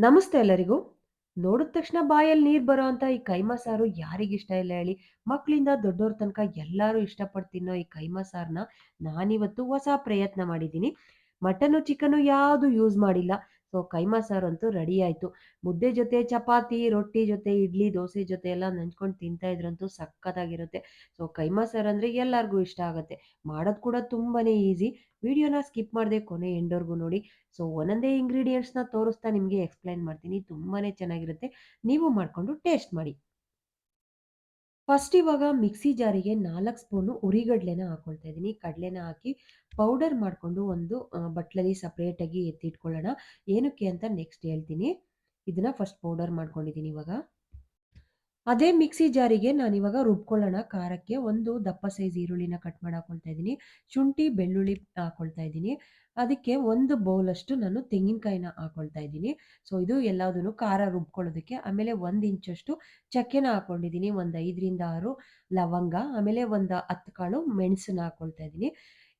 ನಮಸ್ತೆ ಎಲ್ಲರಿಗೂ. ನೋಡಿದ ತಕ್ಷಣ ಬಾಯಲ್ಲಿ ನೀರು ಬರೋಂಥ ಈ ಕೈಮಾ ಸಾರು ಯಾರಿಗಿಷ್ಟ ಇಲ್ಲ ಹೇಳಿ? ಮಕ್ಕಳಿಂದ ದೊಡ್ಡವ್ರ ತನಕ ಎಲ್ಲರೂ ಇಷ್ಟಪಟ್ಟು ತಿನ್ನೋ ಈ ಕೈಮಾ ಸಾರನ್ನ ನಾನಿವತ್ತು ಹೊಸ ಪ್ರಯತ್ನ ಮಾಡಿದ್ದೀನಿ. ಮಟನ್ನು, ಚಿಕನ್ನು ಯಾವುದು ಯೂಸ್ ಮಾಡಿಲ್ಲ. ಸೊ ಕೈಮಾ ಸಾರಂತೂ ರೆಡಿ ಆಯ್ತು. ಮುದ್ದೆ ಜೊತೆ ಚಪಾತಿ, ರೊಟ್ಟಿ ಜೊತೆ, ಇಡ್ಲಿ, ದೋಸೆ ಜೊತೆ ಎಲ್ಲ ನೆಂಚ್ಕೊಂಡು ತಿಂತಾ ಇದ್ರಂತೂ ಸಖತ್ತಾಗಿರುತ್ತೆ. ಸೊ ಕೈಮಾ ಸಾರು ಅಂದರೆ ಎಲ್ಲರಿಗೂ ಇಷ್ಟ ಆಗುತ್ತೆ. ಮಾಡೋದು ಕೂಡ ತುಂಬಾನೇ ಈಸಿ. ವಿಡಿಯೋನ ಸ್ಕಿಪ್ ಮಾಡದೆ ಕೊನೆ ಎಂಡೋರ್ಗೂ ನೋಡಿ. ಸೊ ಒಂದೊಂದೇ ಇಂಗ್ರೀಡಿಯೆಂಟ್ಸ್‌ನ ತೋರಿಸ್ತಾ ನಿಮಗೆ ಎಕ್ಸ್‌ಪ್ಲೈನ್ ಮಾಡ್ತೀನಿ. ತುಂಬಾನೇ ಚೆನ್ನಾಗಿರುತ್ತೆ. ನೀವು ಮಾಡ್ಕೊಂಡು ಟೇಸ್ಟ್ ಮಾಡಿ. ಫಸ್ಟ್ ಇವಾಗ ಮಿಕ್ಸಿ ಜಾರಿಗೆ 4 ಸ್ಪೂನು ಉರಿಗಡ್ಲೆನ ಹಾಕೊಳ್ತಾ ಇದ್ದೀನಿ. ಕಡಲೆನ ಹಾಕಿ ಪೌಡರ್ ಮಾಡಿಕೊಂಡು ಒಂದು ಬಟ್ಲಲ್ಲಿ ಸಪ್ರೇಟಾಗಿ ಎತ್ತಿಟ್ಕೊಳ್ಳೋಣ. ಏನಕ್ಕೆ ಅಂತ ನೆಕ್ಸ್ಟ್ ಹೇಳ್ತೀನಿ. ಇದನ್ನ ಫಸ್ಟ್ ಪೌಡರ್ ಮಾಡ್ಕೊಂಡಿದ್ದೀನಿ ಇವಾಗ. ಅದೇ ಮಿಕ್ಸಿ ಜಾರಿಗೆ ನಾನು ಇವಾಗ ರುಬ್ಕೊಳ್ಳೋಣ ಖಾರಕ್ಕೆ. ಒಂದು ದಪ್ಪ ಸೈಜ್ ಈರುಳ್ಳಿನ ಕಟ್ ಮಾಡಿ ಹಾಕೊಳ್ತಾ ಇದ್ದೀನಿ. ಶುಂಠಿ, ಬೆಳ್ಳುಳ್ಳಿ ಹಾಕೊಳ್ತಾ ಇದ್ದೀನಿ. ಅದಕ್ಕೆ ಒಂದು ಬೌಲಷ್ಟು ನಾನು ತೆಂಗಿನಕಾಯಿನ ಹಾಕೊಳ್ತಾ ಇದ್ದೀನಿ. ಸೊ ಇದು ಎಲ್ಲದನ್ನು ಖಾರ ರುಬ್ಕೊಳ್ಳೋದಕ್ಕೆ. ಆಮೇಲೆ ಒಂದು ಇಂಚಷ್ಟು ಚಕ್ಕೆನ ಹಾಕೊಂಡಿದ್ದೀನಿ. ಒಂದು 5ರಿಂದ 6 ಲವಂಗ, ಆಮೇಲೆ ಒಂದು 10 ಕಾಳು ಮೆಣಸನ್ನ ಹಾಕೊಳ್ತಾ ಇದ್ದೀನಿ.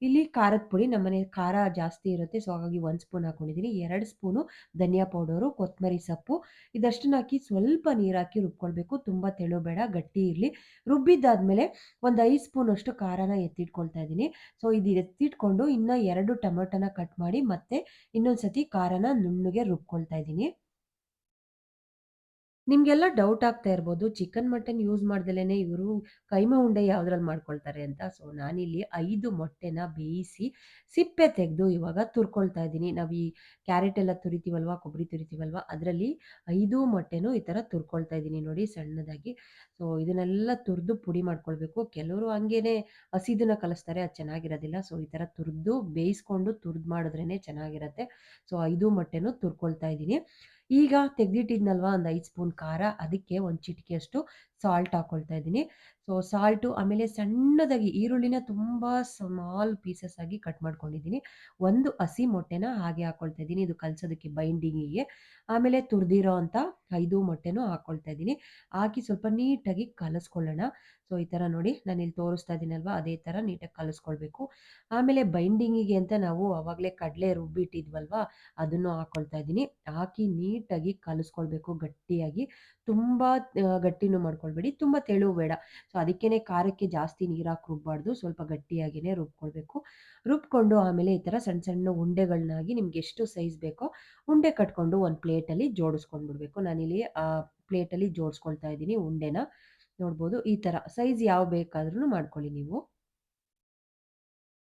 ಇಲ್ಲಿ ಖಾರದ ಪುಡಿ ನಮ್ಮನೆ ಖಾರ ಜಾಸ್ತಿ ಇರುತ್ತೆ. ಸೊ ಹಾಗಾಗಿ ಒಂದು ಸ್ಪೂನ್ ಹಾಕೊಂಡಿದ್ದೀನಿ. ಎರಡು ಸ್ಪೂನು ಧನಿಯಾ ಪೌಡರು, ಕೊತ್ತಂಬರಿ ಸೊಪ್ಪು ಇದಷ್ಟನ್ನ ಹಾಕಿ ಸ್ವಲ್ಪ ನೀರು ಹಾಕಿ ರುಬ್ಕೊಳ್ಬೇಕು. ತುಂಬ ತೆಳು ಬೇಡ, ಗಟ್ಟಿ ಇರಲಿ. ರುಬ್ಬಿದ್ದಾದ್ಮೇಲೆ ಒಂದು ಐದು ಸ್ಪೂನಷ್ಟು ಖಾರನ ಎತ್ತಿಟ್ಕೊಳ್ತಾ ಇದ್ದೀನಿ. ಸೊ ಇದು ಎತ್ತಿಟ್ಕೊಂಡು ಇನ್ನೂ ಎರಡು ಟೊಮೆಟೊನ ಕಟ್ ಮಾಡಿ ಮತ್ತೆ ಇನ್ನೊಂದು ಸತಿ ಖಾರನ ನುಣ್ಣಗೆ ರುಬ್ಕೊಳ್ತಾ ಇದ್ದೀನಿ. ನಿಮ್ಗೆಲ್ಲ ಡೌಟ್ ಆಗ್ತಾ ಇರ್ಬೋದು. ಚಿಕನ್, ಮಟನ್ ಯೂಸ್ ಮಾಡ್ದಲೇನೆ ಇವರು ಕೈಮ ಉಂಡೆ ಯಾವ್ದ್ರಲ್ಲಿ ಮಾಡ್ಕೊಳ್ತಾರೆ ಅಂತ. ಸೊ ನಾನಿಲ್ಲಿ ಐದು ಮೊಟ್ಟೆನ ಬೇಯಿಸಿ ಸಿಪ್ಪೆ ತೆಗೆದು ಇವಾಗ ತುರ್ಕೊಳ್ತಾ ಇದ್ದೀನಿ. ನಾವು ಈ ಕ್ಯಾರೆಟ್ ಎಲ್ಲ ತುರಿತೀವಲ್ವಾ, ಕೊಬ್ಬರಿ ತುರಿತೀವಲ್ವಾ, ಅದರಲ್ಲಿ ಐದು ಮೊಟ್ಟೆನೂ ಈ ಥರ ತುರ್ಕೊಳ್ತಾ ಇದ್ದೀನಿ ನೋಡಿ ಸಣ್ಣದಾಗಿ. ಸೊ ಇದನ್ನೆಲ್ಲ ತುರಿದು ಪುಡಿ ಮಾಡ್ಕೊಳ್ಬೇಕು. ಕೆಲವರು ಹಂಗೇನೆ ಹಸಿದನ್ನ ಕಲಿಸ್ತಾರೆ, ಅದು ಚೆನ್ನಾಗಿರೋದಿಲ್ಲ. ಸೊ ಈ ಥರ ತುರಿದು ಬೇಯಿಸ್ಕೊಂಡು ತುರಿದು ಮಾಡಿದ್ರೇ ಚೆನ್ನಾಗಿರತ್ತೆ. ಸೊ ಐದು ಮೊಟ್ಟೆನೂ ತುರ್ಕೊಳ್ತಾ ಇದ್ದೀನಿ. ಈಗ ತೆಗೆದಿಟ್ಟಿದ್ನಲ್ವಾ? ಒಂದು ಐದು ಸ್ಪೂನ್ ಖಾರ, ಅದಕ್ಕೆ ಒಂದು ಚಿಟಿಕೆಯಷ್ಟು ಸಾಲ್ಟ್ ಹಾಕೊಳ್ತಾ ಇದ್ದೀನಿ. ಸೊ ಸಾಲ್ಟು ಆಮೇಲೆ ಸಣ್ಣದಾಗಿ ಈರುಳ್ಳಿನ ತುಂಬ ಸ್ಮಾಲ್ ಪೀಸಸ್ ಆಗಿ ಕಟ್ ಮಾಡ್ಕೊಂಡಿದ್ದೀನಿ. ಒಂದು ಹಸಿ ಮೊಟ್ಟೆನ ಹಾಗೆ ಹಾಕೊಳ್ತಾ ಇದ್ದೀನಿ. ಇದು ಕಲಸೋದಕ್ಕೆ ಬೈಂಡಿಂಗಿಗೆ. ಆಮೇಲೆ ತುರಿದಿರೋ ಅಂತ ಐದು ಮೊಟ್ಟೆನೂ ಹಾಕೊಳ್ತಾ ಇದ್ದೀನಿ. ಹಾಕಿ ಸ್ವಲ್ಪ ನೀಟಾಗಿ ಕಲಸ್ಕೊಳ್ಳೋಣ. ಸೊ ಈ ಥರ ನೋಡಿ ನಾನು ಇಲ್ಲಿ ತೋರಿಸ್ತಾ ಇದ್ದೀನಲ್ವ ಅದೇ ಥರ ನೀಟಾಗಿ ಕಲಸ್ಕೊಳ್ಬೇಕು. ಆಮೇಲೆ ಬೈಂಡಿಂಗಿಗೆ ಅಂತ ನಾವು ಅವಾಗಲೇ ಕಡಲೆ ರುಬ್ಬಿಟ್ಟಿದ್ವಲ್ವಾ, ಅದನ್ನು ಹಾಕೊಳ್ತಾ ಇದ್ದೀನಿ. ಹಾಕಿ ನೀಟಾಗಿ ಕಲಸ್ಕೊಳ್ಬೇಕು ಗಟ್ಟಿಯಾಗಿ. ತುಂಬ ಗಟ್ಟಿನೂ ಗಟ್ಟಿನೂ ಮಾಡ್ಕೊಳ್ಬೇಡಿ, ತುಂಬ ತೆಳು ಬೇಡ. ಸೊ ಅದಕ್ಕೇನೆ ಖಾರಕ್ಕೆ ಜಾಸ್ತಿ ನೀರಾಕಿ ರುಬ್ಬಾರ್ದು. ಸ್ವಲ್ಪ ಗಟ್ಟಿಯಾಗಿಯೇ ರುಬ್ಕೊಳ್ಬೇಕು. ರುಬ್ಕೊಂಡು ಆಮೇಲೆ ಈ ಥರ ಸಣ್ಣ ಸಣ್ಣ ಉಂಡೆಗಳನ್ನಾಗಿ ನಿಮ್ಗೆ ಎಷ್ಟು ಸೈಜ್ ಬೇಕೋ ಉಂಡೆ ಕಟ್ಕೊಂಡು ಒಂದು ಪ್ಲೇಟಲ್ಲಿ ಜೋಡಿಸ್ಕೊಂಡ್ಬಿಡ್ಬೇಕು. ನಾನಿಲ್ಲಿ ಆ ಪ್ಲೇಟಲ್ಲಿ ಜೋಡಿಸ್ಕೊಳ್ತಾ ಇದ್ದೀನಿ ಉಂಡೆನ. ನೋಡ್ಬೋದು ಈ ಥರ ಸೈಜ್ ಯಾವ ಬೇಕಾದ್ರೂ ಮಾಡ್ಕೊಳ್ಳಿ ನೀವು.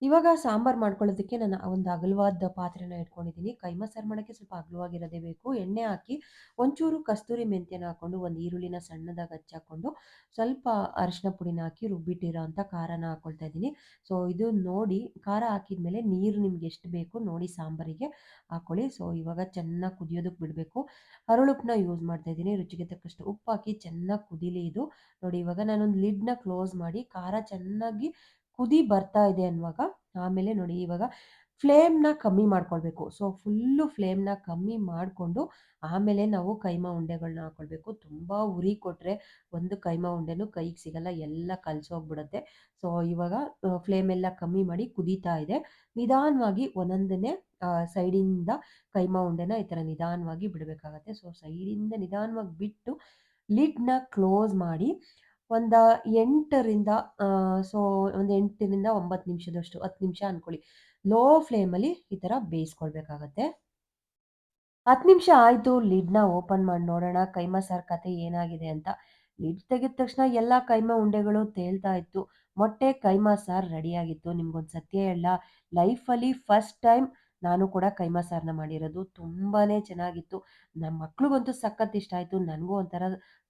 ಇವಾಗ ಸಾಂಬಾರು ಮಾಡ್ಕೊಳ್ಳೋದಕ್ಕೆ ನಾನು ಒಂದು ಅಗಲವಾದ ಪಾತ್ರೆನ ಇಟ್ಕೊಂಡಿದ್ದೀನಿ. ಕೈಮ ಸಾರು ಮಾಡೋಕ್ಕೆ ಸ್ವಲ್ಪ ಅಗಲವಾಗಿರೋದೇ ಬೇಕು. ಎಣ್ಣೆ ಹಾಕಿ ಒಂಚೂರು ಕಸ್ತೂರಿ ಮೆಂತ್ಯನ ಹಾಕ್ಕೊಂಡು, ಒಂದು ಈರುಳ್ಳಿನ ಸಣ್ಣದಾಗಿ ಹಚ್ಚಾಕೊಂಡು, ಸ್ವಲ್ಪ ಅರಿಶಿನ ಪುಡಿನ ಹಾಕಿ ರುಬ್ಬಿಟ್ಟಿರೋ ಅಂಥ ಖಾರನ ಹಾಕ್ಕೊಳ್ತಾ ಇದ್ದೀನಿ. ಸೊ ಇದು ನೋಡಿ ಖಾರ ಹಾಕಿದ್ಮೇಲೆ ನೀರು ನಿಮ್ಗೆ ಎಷ್ಟು ಬೇಕು ನೋಡಿ ಸಾಂಬಾರಿಗೆ ಹಾಕ್ಕೊಳ್ಳಿ. ಸೊ ಇವಾಗ ಚೆನ್ನಾಗಿ ಕುದಿಯೋದಕ್ಕೆ ಬಿಡಬೇಕು. ಹರಳುಪ್ಪನ್ನ ಯೂಸ್ ಮಾಡ್ತಾ ಇದ್ದೀನಿ. ರುಚಿಗೆ ತಕ್ಕಷ್ಟು ಉಪ್ಪು ಹಾಕಿ ಚೆನ್ನಾಗಿ ಕುದಿಲಿ ಇದು. ನೋಡಿ ಇವಾಗ ನಾನೊಂದು ಲಿಡ್‌ನ ಕ್ಲೋಸ್ ಮಾಡಿ ಖಾರ ಚೆನ್ನಾಗಿ ಕುದಿ ಬರ್ತಾ ಇದೆ ಅನ್ನುವಾಗ ಆಮೇಲೆ ನೋಡಿ ಇವಾಗ ಫ್ಲೇಮ್‌ನ ಕಮ್ಮಿ ಮಾಡ್ಕೊಳ್ಬೇಕು. ಸೊ ಫುಲ್ಲು ಫ್ಲೇಮ್‌ನ ಕಮ್ಮಿ ಮಾಡಿಕೊಂಡು ಆಮೇಲೆ ನಾವು ಕೈಮಾ ಉಂಡೆಗಳನ್ನ ಹಾಕ್ಕೊಳ್ಬೇಕು. ತುಂಬ ಉರಿ ಕೊಟ್ಟರೆ ಒಂದು ಕೈಮಾ ಉಂಡೆನೂ ಕೈಗೆ ಸಿಗಲ್ಲ, ಎಲ್ಲ ಕಲಸೋಗ್ಬಿಡುತ್ತೆ. ಸೊ ಇವಾಗ ಫ್ಲೇಮ್ ಎಲ್ಲ ಕಮ್ಮಿ ಮಾಡಿ ಕುದೀತಾ ಇದೆ. ನಿಧಾನವಾಗಿ ಒಂದೊಂದನ್ನೇ ಸೈಡಿಂದ ಕೈಮಾ ಉಂಡೆನ ಈ ಥರ ನಿಧಾನವಾಗಿ ಬಿಡಬೇಕಾಗತ್ತೆ. ಸೊ ಸೈಡಿಂದ ನಿಧಾನವಾಗಿ ಬಿಟ್ಟು ಲಿಡ್‌ನ ಕ್ಲೋಸ್ ಮಾಡಿ ಒಂದು 8ರಿಂದ ಅ, ಸೊ ಒಂದು 8ರಿಂದ 9 ನಿಮಿಷದಷ್ಟು 10 ನಿಮಿಷ ಅನ್ಕೊಳ್ಳಿ. ಲೋ ಫ್ಲೇಮಲ್ಲಿ ಈ ಥರ ಬೇಯಿಸ್ಕೊಳ್ಬೇಕಾಗತ್ತೆ. 10 ನಿಮಿಷ ಆಯಿತು ಲಿಡ್‌ನ ಓಪನ್ ಮಾಡಿ ನೋಡೋಣ ಕೈಮಾ ಸಾರು ಕತೆ ಏನಾಗಿದೆ ಅಂತ. ಲಿಡ್ ತೆಗೆದ ತಕ್ಷಣ ಎಲ್ಲ ಕೈಮಾ ಉಂಡೆಗಳು ತೇಳ್ತಾ ಇತ್ತು. ಮೊಟ್ಟೆ ಕೈಮಾ ಸಾರು ರೆಡಿಯಾಗಿತ್ತು. ನಿಮ್ಗೊಂದು ಸತ್ಯ ಹೇಳಲಾ? ಲೈಫಲ್ಲಿ ಫಸ್ಟ್ ಟೈಮ್ ನಾನು ಕೂಡ ಕೈಮಾ ಸಾರನ್ನ ಮಾಡಿರೋದು. ತುಂಬಾನೇ ಚೆನ್ನಾಗಿತ್ತು. ನಮ್ಮ ಮಕ್ಳಿಗಂತೂ ಸಖತ್ ಇಷ್ಟ ಆಯಿತು. ನನಗೂ ಒಂಥರ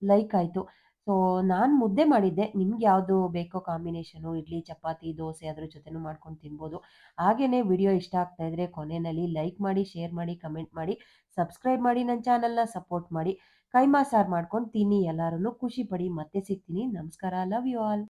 ಲೈಕ್ ಆಯಿತು. ಸೊ ನಾನು ಮುದ್ದೆ ಮಾಡಿದ್ದೆ. ನಿಮ್ಗೆ ಯಾವುದು ಬೇಕೋ ಕಾಂಬಿನೇಷನು ಇಡ್ಲಿ, ಚಪಾತಿ, ದೋಸೆ ಅದ್ರ ಜೊತೆನೂ ಮಾಡ್ಕೊಂಡು ತಿನ್ಬೋದು. ಹಾಗೇನೇ ವಿಡಿಯೋ ಇಷ್ಟ ಆಗ್ತಾ ಇದ್ರೆ ಕೊನೆಯಲ್ಲಿ ಲೈಕ್ ಮಾಡಿ, ಶೇರ್ ಮಾಡಿ, ಕಮೆಂಟ್ ಮಾಡಿ, ಸಬ್ಸ್ಕ್ರೈಬ್ ಮಾಡಿ, ನನ್ನ ಚಾನಲ್‌ನ ಸಪೋರ್ಟ್ ಮಾಡಿ. ಕೈಮಾ ಸಾರು ಮಾಡ್ಕೊಂಡು ತಿನ್ನಿ ಎಲ್ಲರೂ ಖುಷಿ ಪಡಿ. ಮತ್ತೆ ಸಿಗ್ತೀನಿ. ನಮಸ್ಕಾರ. Love you all.